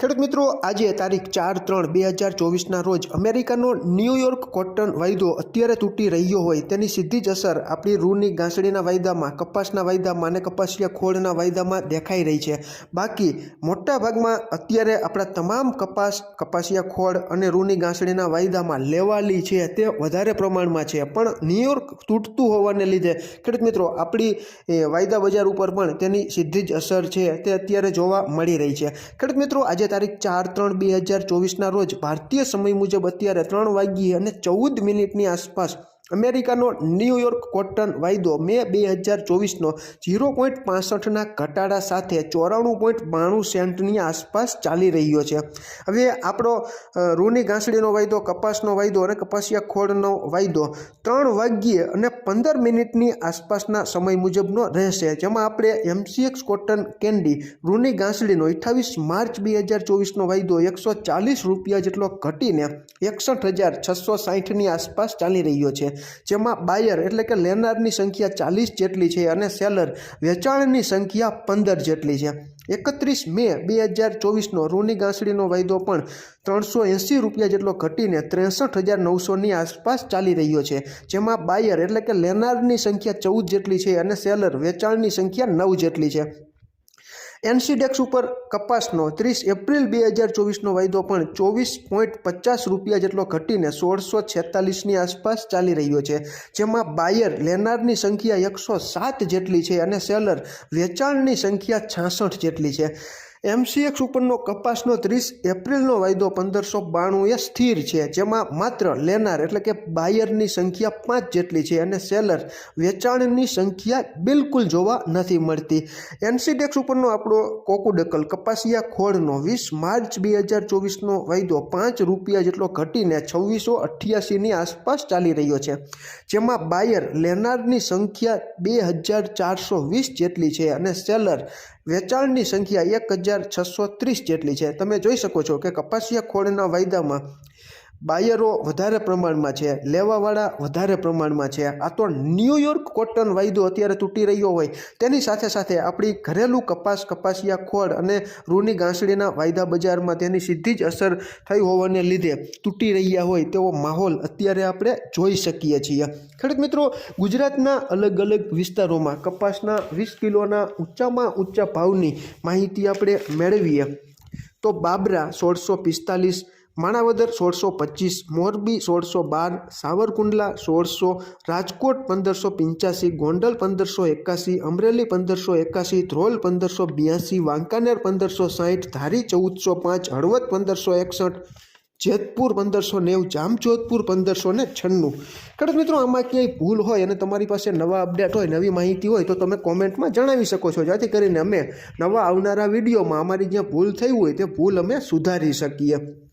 ખેડૂત મિત્રો, આજે તારીખ ચાર ત્રણ બે હજાર ચોવીસના રોજ અમેરિકાનો ન્યૂયોર્ક કોટન વાયદો અત્યારે તૂટી રહ્યો હોય તેની સીધી જ અસર આપણી રૂની ગાંસડીના વાયદામાં, કપાસના વાયદામાં અને કપાસિયા ખોળના વાયદામાં દેખાઈ રહી છે. બાકી મોટા ભાગમાં અત્યારે આપણા તમામ કપાસ, કપાસિયા ખોળ અને રૂની ગાંસડીના વાયદામાં લેવાલી છે તે વધારે પ્રમાણમાં છે. પણ ન્યૂયોર્ક તૂટતું હોવાને લીધે ખેડૂત મિત્રો, આપણી વાયદા બજાર ઉપર પણ તેની સીધી જ અસર છે તે અત્યારે જોવા મળી રહી છે. ખેડૂત મિત્રો, આજે તારીખ ચાર ત્રણ બે હજાર ચોવીસના રોજ ભારતીય સમય મુજબ અત્યારે ત્રણ વાગ્યે અને ચૌદ મિનિટની આસપાસ અમેરિકાનો ન્યૂયોર્ક કોટન વાયદો મે બે હજાર ચોવીસનો ઝીરો પોઈન્ટ પાસઠના ઘટાડા સાથે ચોરાણું પોઈન્ટ બાણું સેન્ટની આસપાસ ચાલી રહ્યો છે. હવે આપણો રૂની ઘાસડીનો વાયદો, કપાસનો વાયદો અને કપાસિયા ખોળનો વાયદો ત્રણ વાગ્યે અને પંદર મિનિટની આસપાસના સમય મુજબનો રહેશે. જેમાં આપણે એમસીએક્સ કોટન કેન્ડી, રૂની ઘાસડીનો અઠ્ઠાવીસ માર્ચ બે હજાર ચોવીસનો વાયદો એકસો ચાલીસ રૂપિયા જેટલો ઘટીને એકસઠ હજાર છસો સાહીઠની આસપાસ ચાલી રહ્યો છે. જેમાં બાયર એટલે કે લેનારની સંખ્યા ચાલીસ જેટલી છે અને સેલર વેચાણની સંખ્યા પંદર જેટલી છે. એકત્રીસ મે બે હજાર ચોવીસનો રૂની ગાંસડીનો વાયદો પણ ત્રણસો એંસી રૂપિયા જેટલો ઘટીને ત્રેસઠ હજાર નવસોની આસપાસ ચાલી રહ્યો છે. જેમાં બાયર એટલે કે લેનારની સંખ્યા ચૌદ જેટલી છે અને સેલર વેચાણની સંખ્યા નવ જેટલી છે. એનસીડેક્સ ઉપર કપાસનો ત્રીસ એપ્રિલ બે હજાર ચોવીસનો વાયદો પણ ચોવીસ પોઈન્ટ પચાસ રૂપિયા જેટલો ઘટીને સોળસો છેતાલીસની આસપાસ ચાલી રહ્યો છે. જેમાં બાયર લેનારની સંખ્યા એકસો સાત જેટલી છે અને સેલર વેચાણની સંખ્યા છાસઠ જેટલી છે. એમસીએક્સ ઉપરનો કપાસનો ત્રીસ, એપ્રિલનો વાયદો પંદરસો બાણું એ સ્થિર છે, જેમાં માત્ર લેનાર એટલે કે બાયરની સંખ્યા પાંચ જેટલી છે અને સેલર વેચાણની સંખ્યા બિલકુલ જોવા નથી મળતી. એનસીડેક્સ ઉપરનો આપણો કોકુડકલ કપાસિયા ખોળનો વીસ, માર્ચ બે હજાર ચોવીસનો વાયદો પાંચ રૂપિયા જેટલો ઘટીને છવ્વીસો અઠ્યાસીની આસપાસ ચાલી રહ્યો છે, જેમાં બાયર લેનારની સંખ્યા બે હજાર ચારસો વીસ જેટલી છે અને સેલર વેચાણની સંખ્યા એક હજાર છસો ત્રીસ જેટલી છે. તમે જોઈ શકો છો કે કપાસિયા ખોળના વાયદામાં બાયરો વધારે પ્રમાણમાં છે, લેવાવાળા વધારે પ્રમાણમાં છે. આ તો ન્યૂયોર્ક કોટન વાયદો અત્યારે તૂટી રહ્યો હોય. તેની સાથે સાથે આપણી ઘરેલું કપાસ, કપાસિયા, ખોળ અને રૂની ગાંસડીના વાયદા બજારમાં તેની સીધી જ અસર થઈ હોવાને લીધે તૂટી રહ્યા હોય તેવો માહોલ અત્યારે આપણે જોઈ શકીએ છીએ. ખેડૂત મિત્રો, ગુજરાતના અલગ અલગ વિસ્તારોમાં કપાસના વીસ કિલોના ઊંચામાં ઊંચા ભાવની માહિતી આપણે મેળવીએ. તો બાબરા સોળસો પિસ્તાલીસ માણાવદર સોળસો પચીસ, મોરબી સોળસો બાર, સાવરકુંડલા સોળસો, રાજકોટ પંદરસો પંચ્યાસી, ગોંડલ પંદરસો એકાસી, અમરેલી પંદરસો એકાસી, ધ્રોલ પંદરસો બ્યાસી, વાંકાનેર પંદરસો સાહીઠ, ધારી ચૌદસો પાંચ, હળવદ પંદરસો એકસઠ, જેતપુર પંદરસો નેવું, જામજોધપુર પંદરસો ને છન્નું. ખેડૂત મિત્રો આમાં ક્યાંય ભૂલ હોય અને તમારી પાસે નવા અપડેટ હોય, નવી માહિતી હોય, તો તમે કોમેન્ટમાં જણાવી શકો છો. જેથી કરીને અમે નવા આવનારા વિડીયોમાં અમારી જ્યાં ભૂલ થઈ હોય, તે ભૂલ અમે સુધારી શકીએ.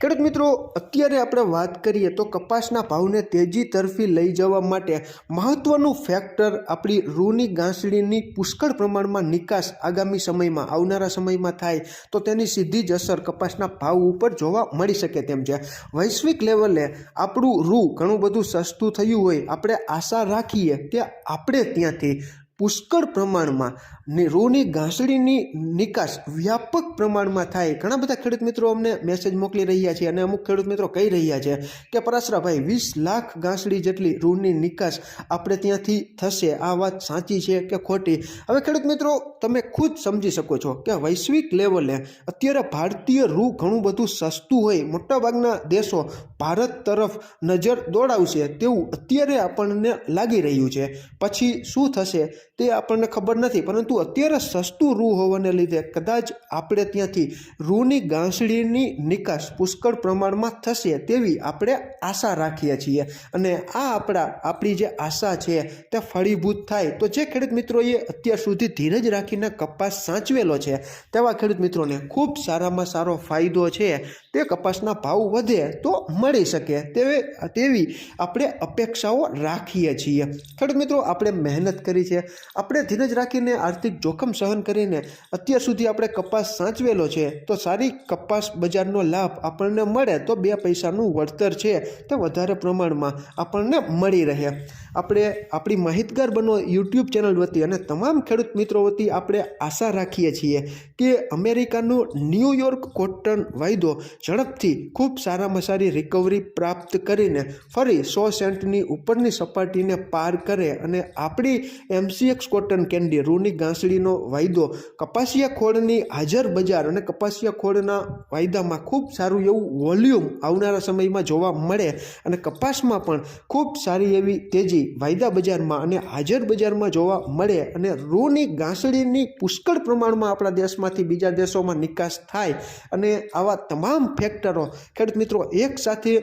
ખેડૂત મિત્રો, અત્યારે આપણે વાત કરીએ તો કપાસના ભાવને તેજી તરફી લઈ જવા માટે મહત્ત્વનું ફેક્ટર આપણી રૂની ગાંસડીની પુષ્કળ પ્રમાણમાં નિકાસ આગામી સમયમાં, આવનારા સમયમાં થાય તો તેની સીધી જ અસર કપાસના ભાવ ઉપર જોવા મળી શકે તેમ છે. વૈશ્વિક લેવલે આપણું રૂ ઘણું બધું સસ્તું થયું હોય, આપણે આશા રાખીએ કે આપણે ત્યાંથી પુષ્કળ પ્રમાણમાં રૂની ઘાસડીની નિકાસ વ્યાપક પ્રમાણમાં થાય. ઘણા બધા ખેડૂત મિત્રો અમને મેસેજ મોકલી રહ્યા છે અને અમુક ખેડૂત મિત્રો કહી રહ્યા છે કે, પરાશરાભાઈ, વીસ લાખ ઘાસડી જેટલી રૂની નિકાસ આપણે ત્યાંથી થશે. આ વાત સાચી છે કે ખોટી? હવે ખેડૂત મિત્રો, તમે ખુદ સમજી શકો છો કે વૈશ્વિક લેવલે અત્યારે ભારતીય રૂ ઘણું બધું સસ્તું હોય. મોટાભાગના દેશો ભારત તરફ નજર દોડાવશે તેવું અત્યારે આપણને લાગી રહ્યું છે. પછી શું થશે તે આપણને ખબર નથી. પરંતુ અત્યારે સસ્તું રૂ હોવાને લીધે કદાચ આપણે ત્યાંથી રૂની ગાંસડીની નિકાસ પુષ્કળ પ્રમાણમાં થશે તેવી આપણે આશા રાખીએ છીએ. અને આ આપણા, આપણી જે આશા છે, તે ફળીભૂત થાય. તો જે ખેડૂત મિત્રોએ અત્યાર સુધી ધીરજ રાખીને કપાસ સાચવેલો છે, તેવા ખેડૂત મિત્રોને ખૂબ સારામાં સારો ફાયદો છે. તે કપાસના ભાવ વધે તો મળી શકે તેવી તેવી આપણે અપેક્ષાઓ રાખીએ છીએ. ખેડૂત મિત્રો, આપણે મહેનત કરી છે. આપણે ધીરજ રાખીને આર્થિક જોખમ સહન કરીને અત્યાર સુધી આપણે કપાસ સાચવેલો છે, તો સારી કપાસ બજારનો લાભ આપણને મળે તો બે પૈસાનું વળતર છે, તે વધારે પ્રમાણમાં આપણને મળી રહે. આપણે આપણી માહિતગાર બનો યુટ્યુબ ચેનલ વતી અને તમામ ખેડૂત મિત્રો વતી આપણે આશા રાખીએ છીએ કે અમેરિકાનો ન્યૂયોર્ક કોટન વાયદો ઝડપથી ખૂબ સારામાં સારી રિકવરી પ્રાપ્ત કરીને ફરી સો સેન્ટની ઉપરની સપાટીને પાર કરે અને આપણી એમસીએક્સ કોટન કેન્ડી રૂની ગાંસડીનો વાયદો. કપાસિયા ખોળની હાજર બજાર અને કપાસિયા ખોળના વાયદામાં ખૂબ સારું એવું વોલ્યુમ આવનારા સમયમાં જોવા મળે અને કપાસમાં પણ ખૂબ સારી એવી તેજી વાયદા બજારમાં અને હાજર બજારમાં જોવા મળે અને રૂની ગાંસડીની પુષ્કળ પ્રમાણમાં આપણા દેશમાંથી બીજા દેશોમાં નિકાસ થાય અને આવા તમામ ફેક્ટરો ખેડૂત મિત્રો એક સાથે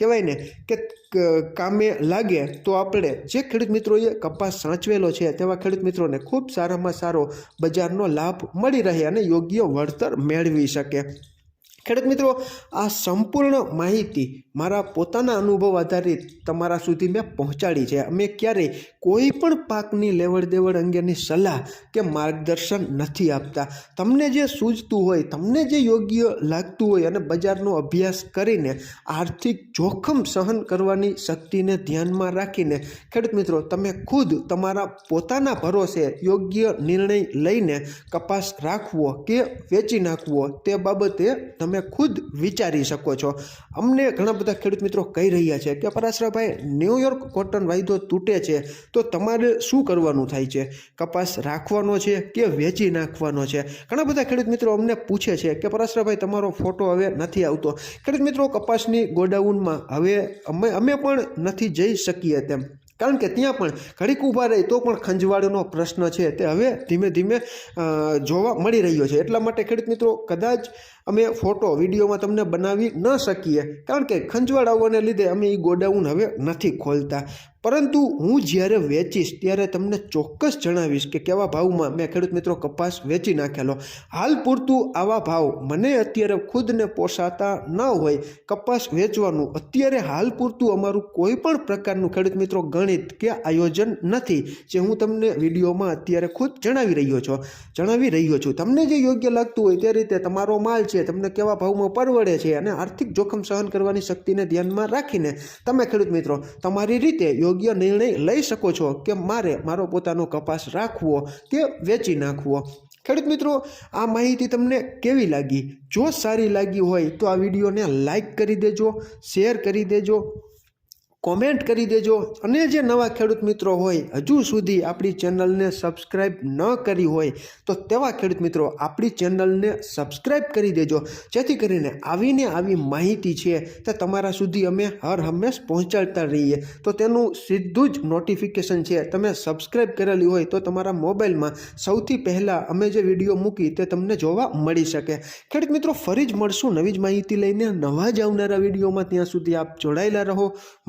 કહેવાય ને કે કામે લાગે તો આપણે જે ખેડૂત મિત્રોએ કપાસ સાચવેલો છે તેવા ખેડૂત મિત્રોને ખૂબ સારામાં સારો બજારનો લાભ મળી રહે અને યોગ્ય વળતર મેળવી શકે. ખેડૂત મિત્રો, આ સંપૂર્ણ માહિતી મારા પોતાના અનુભવ આધારિત તમારા સુધી મેં પહોંચાડી છે. અમે ક્યારેય કોઈ પણ પાકની લેવડ દેવડ અંગેની સલાહ કે માર્ગદર્શન નથી આપતા. તમને જે સૂઝતું હોય, તમને જે યોગ્ય લાગતું હોય અને બજારનો અભ્યાસ કરીને આર્થિક જોખમ સહન કરવાની શક્તિને ધ્યાનમાં રાખીને, ખેડૂત મિત્રો, તમે ખુદ તમારા પોતાના ભરોસે યોગ્ય નિર્ણય લઈને કપાસ રાખવો કે વેચી નાખવો તે બાબતે તમે ખુદ વિચારી શકો છો. અમને ઘણા બધા ખેડૂત મિત્રો કહી રહ્યા છે કે પરાશરાભાઈ ન્યૂયોર્ક કોટન વાયદો તૂટે છે, તો તમારે શું કરવાનું થાય છે? કપાસ રાખવાનો છે કે વેચી નાખવાનો છે? ઘણા બધા ખેડૂત મિત્રો અમને પૂછે છે કે પરાશરાભાઈ, તમારો ફોટો હવે નથી આવતો. ખેડૂત મિત્રો, કપાસની ગોડાઉનમાં હવે અમે અમે પણ નથી જઈ શકીએ તેમ. કારણ કે ત્યાં પણ ઘડીક ઊભા રહી તો પણ ખંજવાળનો પ્રશ્ન છે તે હવે ધીમે ધીમે જોવા મળી રહ્યો છે. એટલા માટે ખેડૂત મિત્રો, કદાચ અમે ફોટો, વિડીયોમાં તમને બનાવી ન શકીએ. કારણ કે ખંજવાળ આવવાને લીધે અમે એ ગોડાઉન હવે નથી ખોલતા. પરંતુ હું જ્યારે વેચીશ ત્યારે તમને ચોક્કસ જણાવીશ કે કેવા ભાવમાં મેં ખેડૂત મિત્રો કપાસ વેચી નાખેલો. હાલ પૂરતું આવા ભાવ મને અત્યારે ખુદને પોસાતા ન હોય. કપાસ વેચવાનું અત્યારે હાલ પૂરતું અમારું કોઈ પણ પ્રકારનું ખેડૂત મિત્રો ગણિત કે આયોજન નથી, જે હું તમને વિડીયોમાં અત્યારે ખુદ જણાવી રહ્યો છું. જણાવી રહ્યો છું. તમને જે યોગ્ય લાગતું હોય તે રીતે તમારો માલ છે, તમને કેવા ભાવમાં પરવડે છે અને આર્થિક જોખમ સહન કરવાની શક્તિને ધ્યાનમાં રાખીને તમે ખેડૂત મિત્રો, તમારી રીતે યોગ્ય નિર્ણય લઈ શકો છો કે મારે મારો પોતાનો કપાસ રાખવો કે વેચી નાખવો. ખેડૂત મિત્રો, આ માહિતી તમને કેવી લાગી? જો સારી લાગી હોય તો આ વિડીયોને લાઈક કરી દેજો, શેર કરી દેજો કોમેન્ટ કરી દેજો. અને જે નવા ખેડૂત મિત્રો હોય, હજુ સુધી આપણી ચેનલને સબસ્ક્રાઈબ ન કરી હોય, તો તેવા ખેડૂત મિત્રો આપણી ચેનલને સબસ્ક્રાઈબ કરી દેજો. જેથી કરીને આવીને આવી માહિતી છે તે તમારા સુધી અમે હર હંમેશ પહોંચાડતા રહીએ. તો તેનું સીધું જ નોટિફિકેશન છે, તમે સબસ્ક્રાઈબ કરેલી હોય તો તમારા મોબાઈલમાં સૌથી પહેલાં અમે જે વીડિયો મૂકી તે તમને જોવા મળી શકે. ખેડૂત મિત્રો, ફરી જ મળશું નવી જ માહિતી લઈને નવા જ આવનારા વિડીયોમાં. ત્યાં સુધી આપ જોડાયેલા રહો.